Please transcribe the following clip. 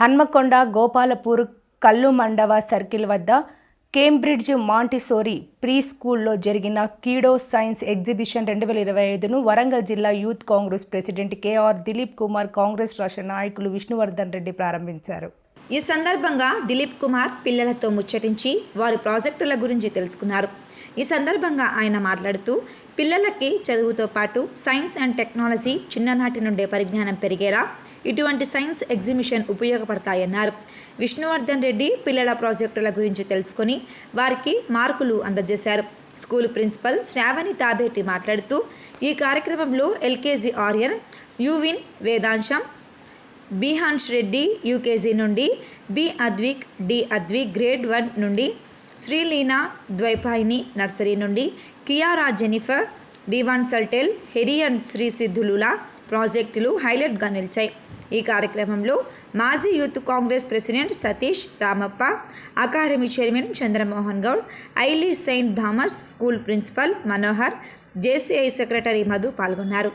హన్మకొండ గోపాలపూర్ కల్లు మండవ సర్కిల్ వద్ద కేంబ్రిడ్జ్ మాంటిసోరీ ప్రీ స్కూల్లో జరిగిన కీడో సైన్స్ ఎగ్జిబిషన్ రెండు వేల ఇరవై ఐదును వరంగల్ జిల్లా youth Congress president K R Dilip Kumar Congress రాష్ట్ర నాయకులు విష్ణువర్ధన్ రెడ్డి ప్రారంభించారు. ఈ సందర్భంగా దిలీప్ కుమార్ పిల్లలతో ముచ్చటించి వారి ప్రాజెక్టుల గురించి తెలుసుకున్నారు. ఈ సందర్భంగా ఆయన మాట్లాడుతూ పిల్లలకి చదువుతో పాటు సైన్స్ అండ్ టెక్నాలజీ చిన్ననాటి నుండే పరిజ్ఞానం పెరిగేలా ఇటువంటి సైన్స్ ఎగ్జిబిషన్ ఉపయోగపడతాయన్నారు. విష్ణువర్ధన్ రెడ్డి పిల్లల ప్రాజెక్టుల గురించి తెలుసుకొని వారికి మార్కులు అందజేశారు. స్కూల్ ప్రిన్సిపల్ శ్రావణి తాబేటి మాట్లాడుతూ ఈ కార్యక్రమంలో ఎల్కేజీ ఆర్యన్ యువిన్ వేదాంశం బిహాన్స్ రెడ్డి యూకేజీ నుండి B Advik D Advik grade one నుండి శ్రీలీనా ద్వైపాయిని నర్సరీ నుండి కియారా జెనిఫర్ డివాన్ సల్టెల్ హెరియన్ శ్రీ సిద్ధులులా ప్రాజెక్టులు హైలైట్గా నిలిచాయి. ఈ కార్యక్రమంలో మాజీ youth Congress president Satish Ramappa academy chairman Chandramohan Goud ఐలీ Saint Thomas school principal Manohar JCI secretary Madhu పాల్గొన్నారు.